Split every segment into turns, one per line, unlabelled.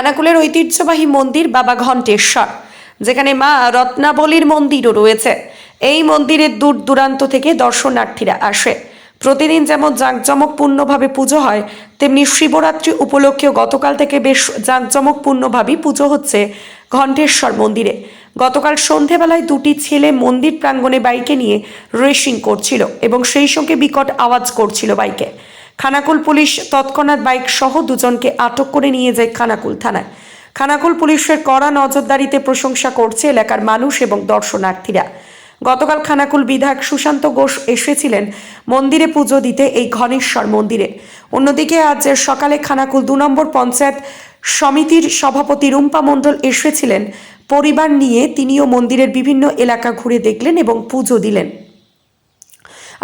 খানাকুলের ঐতিহ্যবাহী মন্দির বাবা ঘণ্টেশ্বর যেখানে মা রত্নাবলীর মন্দিরও রয়েছে। এই মন্দিরের দূর দূরান্ত থেকে দর্শনার্থীরা আসে। প্রতিদিন যেমন জাঁকজমকপূর্ণভাবে পুজো হয়, তেমনি শিবরাত্রি উপলক্ষেও গতকাল থেকে বেশ জাঁকজমকপূর্ণভাবেই পুজো হচ্ছে ঘণ্টেশ্বর মন্দিরে। গতকাল সন্ধেবেলায় দুটি ছেলে মন্দির প্রাঙ্গণে বাইকে নিয়ে রেসিং করছিল এবং সেই সঙ্গে বিকট আওয়াজ করছিল বাইকে। খানাকুল পুলিশ তৎক্ষণাৎ বাইক সহ দুজনকে আটক করে নিয়ে যায় খানাকুল থানায়। খানাকুল পুলিশের কড়া নজরদারিতে প্রশংসা করছে এলাকার মানুষ এবং দর্শনার্থীরা। গতকাল খানাকুল বিধায়ক সুশান্ত ঘোষ এসেছিলেন মন্দিরে পুজো দিতে এই ঘনেশ্বর মন্দিরে। অন্যদিকে আজ সকালে খানাকুল দু নম্বর পঞ্চায়েত সমিতির সভাপতি রুম্পা মণ্ডল এসেছিলেন। পরিবার নিয়ে তিনিও মন্দিরের বিভিন্ন এলাকা ঘুরে দেখলেন এবং পুজো দিলেন।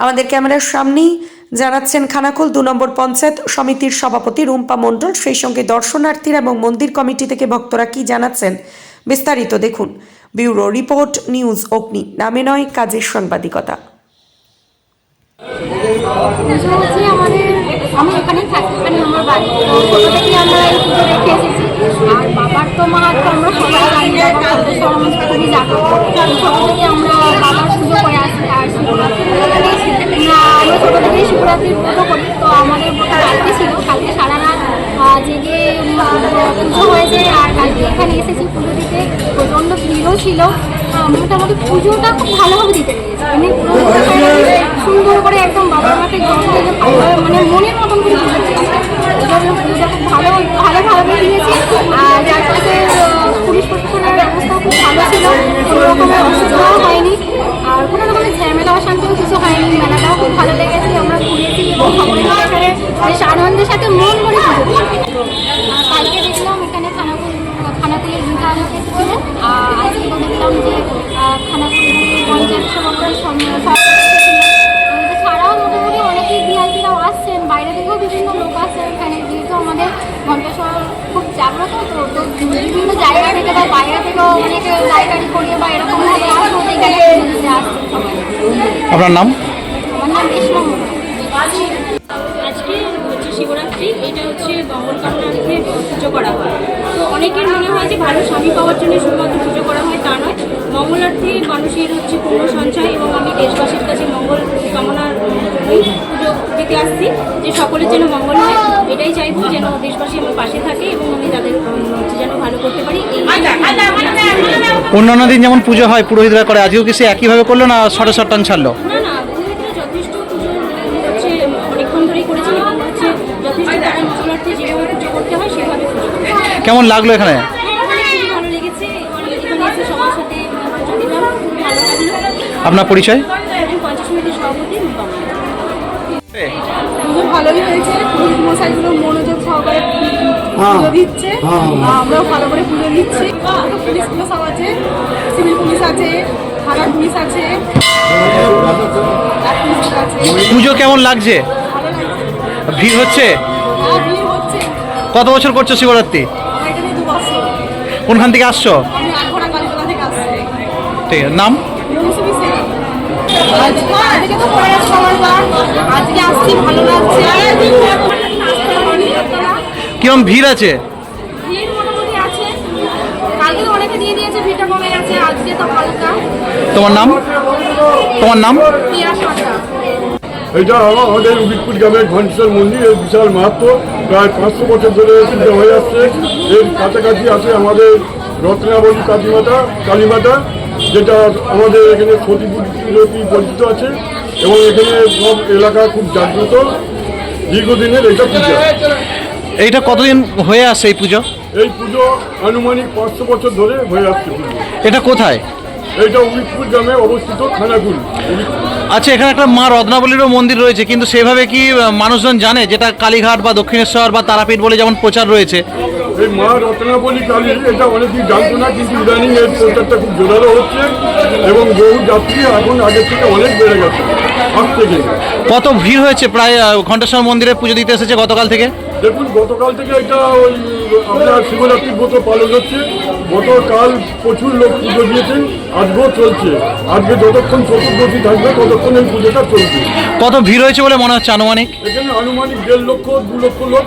আমাদের ক্যামেরার সামনেই জানাচ্ছেন খানাকুল দু নম্বর পঞ্চায়েত সমিতির সভাপতি রুম্পা মণ্ডল। সেই সঙ্গে দর্শনার্থীরা এবং মন্দির কমিটি থেকে ভক্তরা কি জানাচ্ছেন বিস্তারিত দেখুন। ব্যুরো রিপোর্ট, নিউজ অগ্নি। নামে নয়, কাজের সাংবাদিকতা।
আমার ছোটো থেকেই শিবরাত্রির পুজো করি তো আমাদের কালকে ছিল, কালকে সারা রাত জেগে পুজো হয়েছে, আর কালকে এখানে এসেছি পুজো দিতে। প্রচণ্ড ভিড়ও ছিল মোটামুটি পুজোটা খুব ভালোভাবে দিতে এমনি সুন্দর করে একদম বাবার মাকে মানে মনের মতন করে পুজো খুব ভালো, ভালোভাবে দিয়েছি। আর যার সাথে পুলিশ প্রশাসনের ব্যবস্থাও খুব ভালো ছিল। কোনো রকমের অসুবিধাও বেশ আনন্দের সাথে মন করে পুজো কালকে দেখলাম এখানে খানাকুল খানাকুলের বিধায়ক এসেছিলেন আর আজকে দেখলাম যে খানাকুল পঞ্চায়েত সভাপতি ছাড়াও মোটামুটি অনেকেই ভিআইপিরাও আসছেন। বাইরে থেকেও বিভিন্ন লোক আসছেন এখানে। যেহেতু আমাদের ঘণ্টেশ্বর খুব জাগ্রত তো তো বিভিন্ন জায়গা থেকে বা বাইরে থেকেও অনেকে গাড়ি করিয়ে বা এরকমভাবে এখানে সবাই
আপনার নাম?
আমার নাম রেশমা
শিবরাত্রি এটা হচ্ছে মঙ্গল কামনার্থে পুজো করা হয়। তো অনেকের মনে হয় যে ভালো স্বামী পাওয়ার জন্য শুধুমাত্র পুজো করা হয় তা নয় মঙ্গলার্থে মানুষের হচ্ছে পূর্ণ সঞ্চয় এবং আমি দেশবাসীর কাছে মঙ্গল কামনার পুজো দিতে আসছি যে সকলের যেন মঙ্গল হয়। এটাই চাইব যেন দেশবাসী আমার পাশে থাকে এবং আমি তাদের হচ্ছে যেন ভালো করতে পারি
অন্যান্য দিন যেমন পুজো হয় পুরোহিতরা করে আজকেও কি সে একইভাবে করল না শর্টে শর্ট টান ছাড়লো?
না না
খুব লাগল এখানে? আপনার পরিচয়?
রূপা মণ্ডল।
পুজো ভালোই হয়েছে। পুরোহিত মশাইগুলো মনোযোগ সহকারে পুজো দিচ্ছে। আমরাও ভালো করে পুজো দিচ্ছি। পুলিশগুলো সব আছে সিভিল পুলিশ আছে থানার পুলিশ আছে আর পুলিশ আছে।
পুজো কেমন লাগছে। ভিড় হচ্ছে?
হ্যাঁ ভিড় হচ্ছে।
কত বছর করছ শিবরাত্রি
আমার এখানে দু বছর
কোনখান থেকে আসছো? ঠিক আছে নাম? কিরম ভিড় আছে? তোমার নাম? তোমার নাম?
এটা আমাদের উদিতপুর গ্রামের ঘণ্টেশ্বর মন্দির এর বিশাল মাহাত্ম। প্রায় পাঁচশো বছর ধরে পুজো হয়ে আসছে। এর কাছাকাছি আছে আমাদের রত্নাবলী কালীমাতা কালীমাতা যেটা আমাদের এখানে সতীপূর্তি পরিচিত আছে। এবং এখানে সব এলাকা খুব জাগ্রত। দীর্ঘদিনের এটা পূজা।
এইটা কতদিন হয়ে আসছে এই পুজো?
এই পুজো আনুমানিক পাঁচশো বছর ধরে হয়ে আসছে
এটা কোথায়?
এইটা উদিতপুর গ্রামে অবস্থিত খানাকুল
আচ্ছা এখানে একটা মা রত্নাবলীরও মন্দির রয়েছে কিন্তু সেভাবে কি মানুষজন জানে যেটা কালীঘাট বা দক্ষিণেশ্বর বা তারাপীঠ বলে যেমন প্রচার রয়েছে?
এই মা রত্নাবলী কালী এটা অনেকেই জানতো না কিন্তু ইদানিং এর প্রচারটা খুব জোরালো হচ্ছে এবং বহু যাত্রী এখন আগের থেকে অনেক বেড়ে গেছে
কত ভিড় হয়েছে প্রায় ঘণ্টেশ্বর মন্দিরে পুজো দিতে এসেছে গতকাল থেকে?
দেখুন গতকাল থেকে এটা ওই আপনার শিবরাত্রি ব্রত পালন হচ্ছে। গতকাল প্রচুর লোক পুজো দিয়েছেন আজকেও চলছে। আজকে যতক্ষণ চতুর্দশী থাকবে ততক্ষণ এই পুজোটা চলছে
কত ভিড় হয়েছে বলে মনে হচ্ছে আনুমানিক?
এখানে আনুমানিক দেড় লক্ষ দু লক্ষ লোক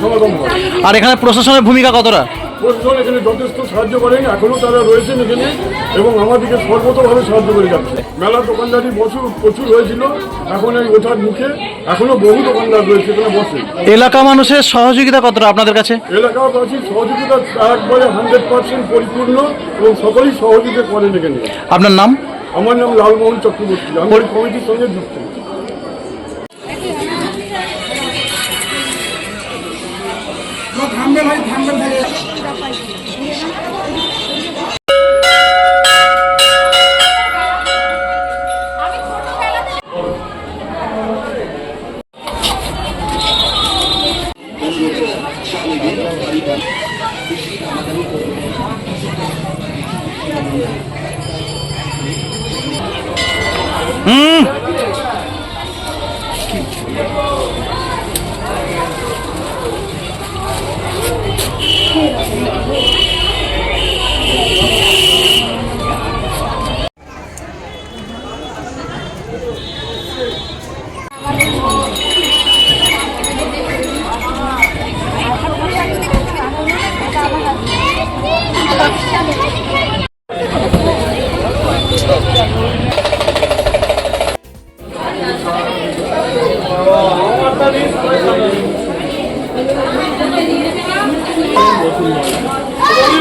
সমাগম হয়।
আর এখানে প্রশাসনের ভূমিকা কতটা?
প্রশাসন এখানে যথেষ্ট সাহায্য করেন এখনও তারা রয়েছেন এখানে এবং আমাদেরকে সর্বতভাবে সাহায্য করে যাচ্ছে। মেলা দোকানদারি প্রচুর প্রচুর হয়েছিল। এখন এই ওঠার মুখে এখনও বহু দোকানদার রয়েছে এখানে বসে।
এলাকা মানুষের সহযোগিতা কতটা আপনাদের কাছে?
এলাকাবাসীর সহযোগিতা একবারে হান্ড্রেড পার্সেন্ট পরিপূর্ণ এবং সকলেই সহযোগিতা করেন এখানে।
আপনার নাম?
আমার নাম লালমোহন চক্রবর্তী। আমি কমিটির সঙ্গে যুক্ত।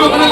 ওখানে